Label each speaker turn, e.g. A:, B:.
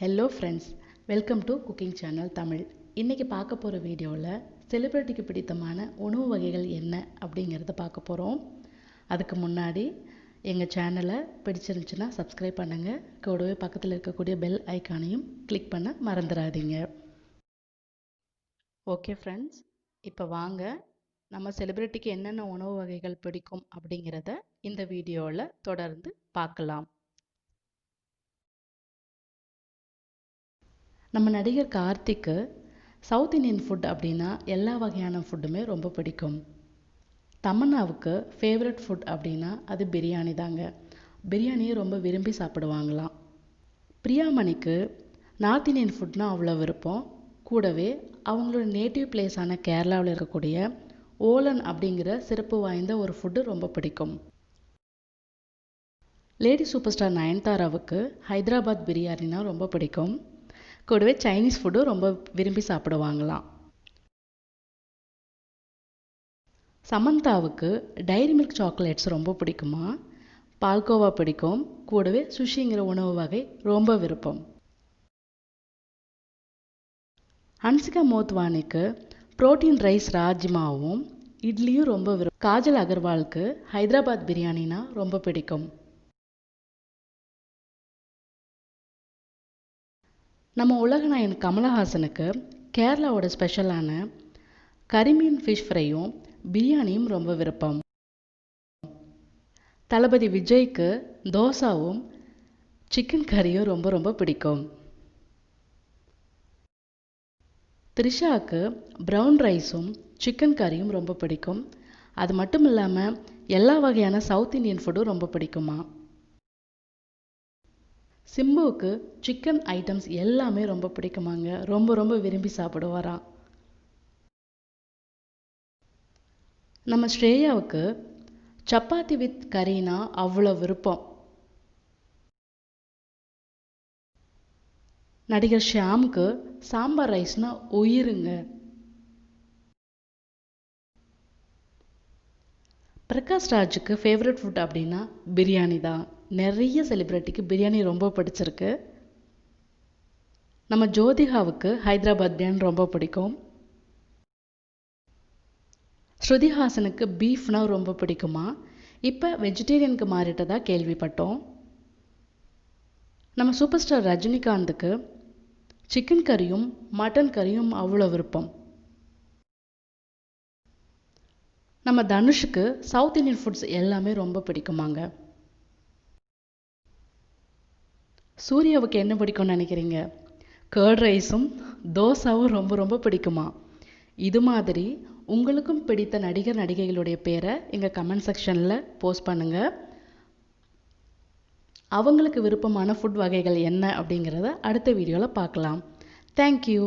A: Hello friends welcome to cooking channel Tamil இன்றைக்கி பார்க்க போகிற வீடியோவில் செலிப்ரிட்டிக்கு பிடித்தமான உணவு வகைகள் என்ன அப்படிங்கிறத பார்க்க போகிறோம் அதுக்கு முன்னாடி எங்கள் சேனலை பிடிச்சிருந்துச்சுன்னா சப்ஸ்கிரைப் பண்ணுங்கள் கூடவே பக்கத்தில் இருக்கக்கூடிய பெல் ஐக்கானையும் கிளிக் பண்ண மறந்துடாதீங்க. ஓகே ஃப்ரெண்ட்ஸ் இப்போ வாங்க. நம்ம செலிப்ரிட்டிக்கு என்னென்ன உணவு வகைகள் பிடிக்கும் அப்படிங்கிறத இந்த வீடியோவில் தொடர்ந்து பார்க்கலாம். நம்ம நடிகர் கார்த்திக்கு சவுத் இந்தியன் ஃபுட் அப்படின்னா எல்லா வகையான ஃபுட்டுமே ரொம்ப பிடிக்கும். தமன்னாவுக்கு ஃபேவரட் ஃபுட் அப்படின்னா அது பிரியாணி தாங்க. பிரியாணியை ரொம்ப விரும்பி சாப்பிடுவாங்களாம். பிரியாமணிக்கு நார்த் இந்தியன் ஃபுட்னா அவ்வளோ விருப்பம். கூடவே அவங்களோட நேட்டிவ் பிளேஸான கேரளாவில் இருக்கக்கூடிய ஓலன் அப்படிங்கிற சிறப்பு வாய்ந்த ஒரு ஃபுட்டு ரொம்ப பிடிக்கும். லேடி சூப்பர் ஸ்டார் நயன்தாராவுக்கு ஹைதராபாத் பிரியாணினா ரொம்ப பிடிக்கும். கூடவே சைனீஸ் ஃபுட்டும் ரொம்ப விரும்பி சாப்பிடுவாங்களாம். சமந்தாவுக்கு டைரி மில்க் சாக்லேட்ஸ் ரொம்ப பிடிக்குமா? பால்கோவா பிடிக்கும். கூடவே சுஷிங்கிற உணவு வகை ரொம்ப விருப்பம். ஹன்சிகா மோத்வானிக்கு புரோட்டீன் ரைஸ் ராஜ்மாவும் இட்லியும் ரொம்ப விருப்பம். காஜல் அகர்வாலுக்கு ஹைதராபாத் பிரியாணினா ரொம்ப பிடிக்கும். நம்ம உலகநாயன் கமலஹாசனுக்கு கேரளாவோட ஸ்பெஷலான கரிமீன் ஃபிஷ் ஃப்ரையும் பிரியாணியும் ரொம்ப விருப்பம். தளபதி விஜய்க்கு தோசாவும் சிக்கன் கறியும் ரொம்ப ரொம்ப பிடிக்கும். த்ரிஷாவுக்கு ப்ரௌன் ரைஸும் சிக்கன் கறியும் ரொம்ப பிடிக்கும். அது மட்டும் இல்லாமல் எல்லா வகையான சவுத் இந்தியன் ஃபுட்டும் ரொம்ப பிடிக்குமா? சிம்புவுக்கு சிக்கன் ஐட்டம்ஸ் எல்லாமே ரொம்ப பிடிக்குமாங்க. ரொம்ப ரொம்ப விரும்பி சாப்பிடுவாராம் நம்ம ஸ்ரேயாவுக்கு சப்பாத்தி வித் கரீனா அவ்வளோ விருப்பம். நடிகர் ஷியாமுக்கு சாம்பார் ரைஸ்னா உயிருங்க. பிரகாஷ் ராஜுக்கு ஃபேவரட் ஃபுட் அப்படின்னா பிரியாணி தான் நிறைய செலிப்ரிட்டிக்கு பிரியாணி ரொம்ப பிடிச்சிருக்கு. நம்ம ஜோதிகாவுக்கு ஹைதராபாத் பிரியாணி ரொம்ப பிடிக்கும். ஸ்ருதிஹாசனுக்கு பீஃப்னா ரொம்ப பிடிக்குமா? இப்போ வெஜிடேரியனுக்கு மாறிட்டதா கேள்விப்பட்டோம். நம்ம சூப்பர் ஸ்டார் ரஜினிகாந்துக்கு சிக்கன் கறியும் மட்டன் கறியும் அவ்வளோ விருப்பம். நம்ம தனுஷுக்கு சவுத் இந்தியன் ஃபுட்ஸ் எல்லாமே ரொம்ப பிடிக்குமாங்க. சூர்யாவுக்கு என்ன பிடிக்கும்னு நினைக்கிறீங்க? கேர்ட் ரைஸும் தோசாவும் ரொம்ப ரொம்ப பிடிக்குமா? இது மாதிரி உங்களுக்கும் பிடித்த நடிகர் நடிகைகளுடைய பேரை எங்கள் கமெண்ட் செக்ஷனில் போஸ்ட் பண்ணுங்கள் அவங்களுக்கு விருப்பமான ஃபுட் வகைகள் என்ன அப்படிங்கிறத அடுத்த வீடியோவில் பார்க்கலாம். தேங்க்யூ